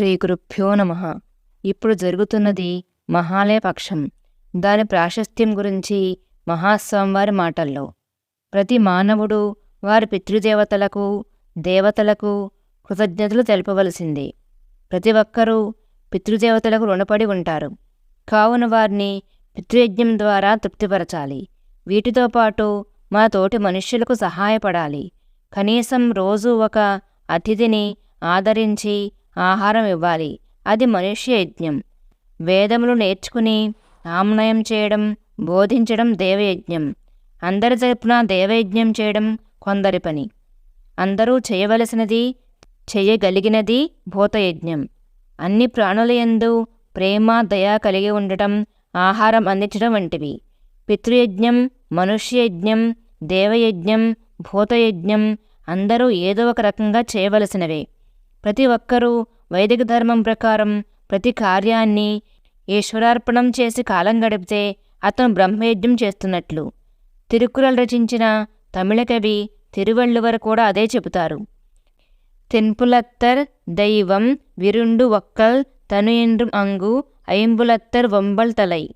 శ్రీ గురుభ్యో నమ. ఇప్పుడు జరుగుతున్నది మహాలయ పక్షం. దాని ప్రాశస్త్యం గురించి మహాస్వామివారి మాటల్లో. ప్రతి మానవుడు వారి పితృదేవతలకు దేవతలకు కృతజ్ఞతలు తెలపవలసింది. ప్రతి ఒక్కరూ పితృదేవతలకు రుణపడి ఉంటారు. కావున వారిని పితృయజ్ఞం ద్వారా తృప్తిపరచాలి. వీటితో పాటు మా తోటి మనుష్యులకు సహాయపడాలి. కనీసం రోజు ఒక అతిథిని ఆదరించి ఆహారం ఇవ్వాలి. అది మనుష్య యజ్ఞం. వేదములు నేర్చుకుని ఆమ్నయం చేయడం బోధించడం దేవయజ్ఞం. అందరి తరపున దేవయజ్ఞం చేయడం కొందరి పని. అందరూ చేయవలసినది చేయగలిగినది భూతయజ్ఞం. అన్ని ప్రాణులయందు ప్రేమ దయ కలిగి ఉండటం ఆహారం అందించడం వంటివి. పితృయజ్ఞం మనుష్యయజ్ఞం దేవయజ్ఞం భూతయజ్ఞం అందరూ ఏదో ఒక రకంగా చేయవలసినవే. ప్రతి ఒక్కరూ వైదిక ధర్మం ప్రకారం ప్రతి కార్యాన్ని ఈశ్వరార్పణం చేసి కాలం గడిపితే అతను బ్రహ్మయజ్ఞం చేస్తున్నట్లు. తిరుకురల్ రచించిన తమిళ కవి తిరువళ్ళువర్ కూడా అదే చెబుతారు. తెన్పులత్తర్ దైవం విరుండు ఒక్కల్ తనుయండ్రు అంగు ఐంబులత్తర్ వంబల్ తలై.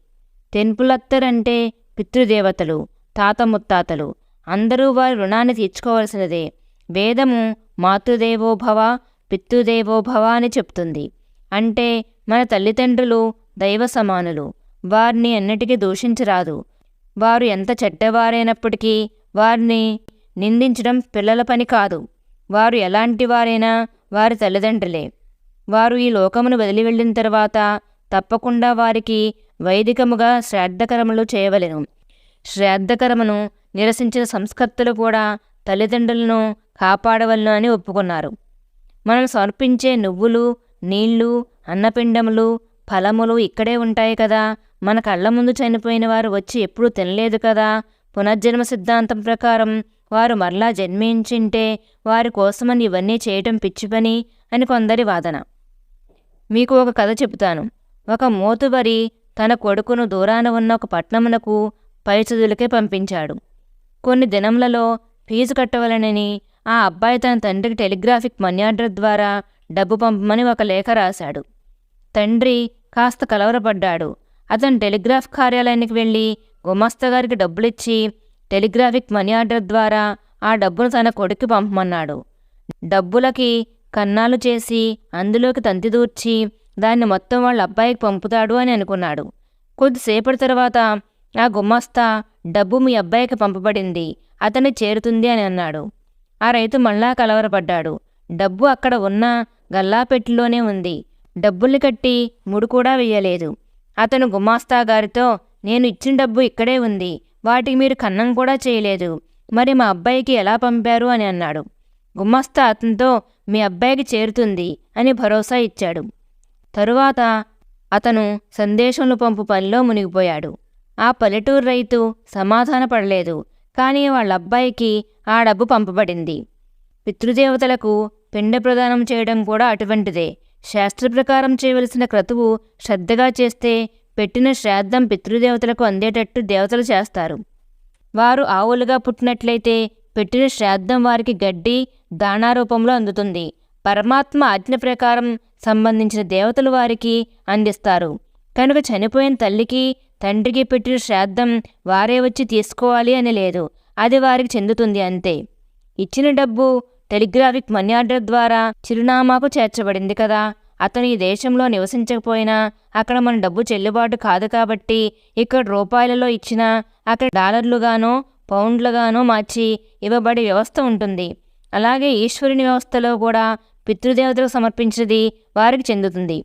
తెన్పులత్తర్ అంటే పితృదేవతలు తాత ముత్తాతలు. అందరూ వారి రుణాన్ని తీర్చుకోవలసినదే. వేదము మాతృదేవోభవ పితృదేవోభవ అని చెప్తుంది. అంటే మన తల్లిదండ్రులు దైవ సమానులు వారిని ఎన్నటికీ దూషించరాదు. వారు ఎంత చెడ్డవారైనప్పటికీ వారిని నిందించడం పిల్లల పని కాదు. వారు ఎలాంటి వారైనా వారి తల్లిదండ్రులే. వారు ఈ లోకమును వదిలి వెళ్ళిన తర్వాత తప్పకుండా వారికి వైదికముగా శ్రాద్ధకరములు చేయవలెను. శ్రాద్ధకరమును నిరసించిన సంస్కర్తలు కూడా తల్లిదండ్రులను కాపాడవలను అని ఒప్పుకున్నారు. మనం సమర్పించే నువ్వులు నీళ్ళు అన్నపిండములు ఫలములు ఇక్కడే ఉంటాయి కదా. మన కళ్ళ ముందు చనిపోయిన వారు వచ్చి ఎప్పుడూ తినలేదు కదా. పునర్జన్మ సిద్ధాంతం ప్రకారం వారు మరలా జన్మించింటే వారి కోసమని ఇవన్నీ చేయటం పిచ్చి పని అని కొందరి వాదన. మీకు ఒక కథ చెబుతాను. ఒక మోతుబరి తన కొడుకును దూరాన ఉన్న ఒక పట్నమునకు పై చదువులకే పంపించాడు. కొన్ని దినములలో ఫీజు కట్టవలనని ఆ అబ్బాయి తన తండ్రికి టెలిగ్రాఫిక్ మనీ ఆర్డర్ ద్వారా డబ్బు పంపమని ఒక లేఖ రాశాడు. తండ్రి కాస్త కలవరపడ్డాడు. అతను టెలిగ్రాఫ్ కార్యాలయానికి వెళ్ళి గుమస్తా గారికి డబ్బులిచ్చి టెలిగ్రాఫిక్ మనీ ఆర్డర్ ద్వారా ఆ డబ్బును తన కొడుక్కి పంపమన్నాడు. డబ్బులకి కన్నాలు చేసి అందులోకి తంతి దూర్చి దాన్ని మొత్తం వాళ్ళ అబ్బాయికి పంపుతాడు అని అనుకున్నాడు. కొద్దిసేపటి తర్వాత ఆ గుమస్తా డబ్బు మీ అబ్బాయికి పంపబడింది. అతన్ని చేరుతుంది అని అన్నాడు. ఆ రైతు మళ్ళా కలవరపడ్డాడు. డబ్బు అక్కడ ఉన్న గల్లాపెట్టిలోనే ఉంది. డబ్బుల్ని కట్టి ముడు కూడా వెయ్యలేదు. అతను గుమాస్తా గారితో నేను ఇచ్చిన డబ్బు ఇక్కడే ఉంది. వాటికి మీరు కన్నం కూడా చేయలేదు. మరి మా అబ్బాయికి ఎలా పంపారు? అని అన్నాడు. గుమాస్తా అతనితో మీ అబ్బాయికి చేరుతుంది అని భరోసా ఇచ్చాడు. తరువాత అతను సందేశంలు పంపు పనిలో మునిగిపోయాడు. ఆ పల్లెటూరు రైతు సమాధానపడలేదు. కానీ వాళ్ళ అబ్బాయికి ఆ డబ్బు పంపబడింది. పితృదేవతలకు పిండ ప్రదానం చేయడం కూడా అటువంటిదే. శాస్త్ర ప్రకారం చేయవలసిన క్రతువు శ్రద్ధగా చేస్తే పెట్టిన శ్రాద్ధం పితృదేవతలకు అందేటట్టు దేవతలు చేస్తారు. వారు ఆవులుగా పుట్టినట్లయితే పెట్టిన శ్రాద్ధం వారికి గడ్డి దానారూపంలో అందుతుంది. పరమాత్మ ఆజ్ఞ ప్రకారం సంబంధించిన దేవతలు వారికి అందిస్తారు. కనుక చనిపోయిన తల్లికి తండ్రికి పెట్టిన శ్రాద్ధం వారే వచ్చి తీసుకోవాలి అని లేదు అది వారికి చెందుతుంది అంతే. ఇచ్చిన డబ్బు టెలిగ్రాఫిక్ మనీ ఆర్డర్ ద్వారా చిరునామాకు చేర్చబడింది కదా. అతను ఈ దేశంలో నివసించకపోయినా అక్కడ మన డబ్బు చెల్లుబాటు కాదు కాబట్టి ఇక్కడ రూపాయలలో ఇచ్చినా అక్కడ డాలర్లుగానో పౌండ్లుగానో మార్చి ఇవ్వబడే వ్యవస్థ ఉంటుంది. అలాగే ఈశ్వరుని వ్యవస్థలో కూడా పితృదేవతలకు సమర్పించినది వారికి చెందుతుంది.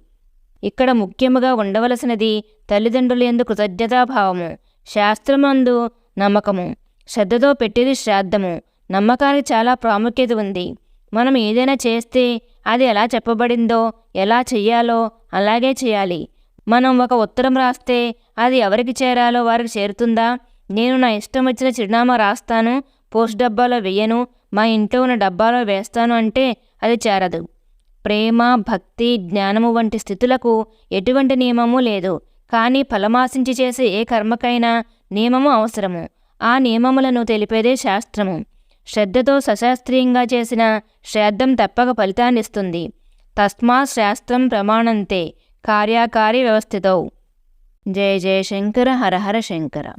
ఇక్కడ ముఖ్యముగా ఉండవలసినది తల్లిదండ్రులందు కృతజ్ఞతాభావము శాస్త్రమందు నమ్మకము. శ్రద్ధతో పెట్టేది శ్రాద్ధము. నమ్మకానికి చాలా ప్రాముఖ్యత ఉంది. మనం ఏదైనా చేస్తే అది ఎలా చెప్పబడిందో ఎలా చెయ్యాలో అలాగే చేయాలి. మనం ఒక ఉత్తరం రాస్తే అది ఎవరికి చేరాలో వారికి చేరుతుందా? నేను నా ఇష్టం వచ్చిన చిరునామా రాస్తాను పోస్ట్ డబ్బాలో వెయ్యను మా ఇంట్లో ఉన్న డబ్బాలో వేస్తాను అంటే అది చేరదు. ప్రేమ భక్తి జ్ఞానము వంటి స్థితులకు ఎటువంటి నియమము లేదు. కానీ ఫలమాశించి చేసే ఏ కర్మకైనా నియమము అవసరము. ఆ నియమములను తెలిపేదే శాస్త్రము. శ్రద్ధతో సశాస్త్రీయంగా చేసిన శ్రాద్ధం తప్పక ఫలితాన్నిస్తుంది. తస్మా శాస్త్రం ప్రమాణంతే. కార్యాకారి వ్యవస్థితౌ. జయ జయ శంకర హర హర శంకర.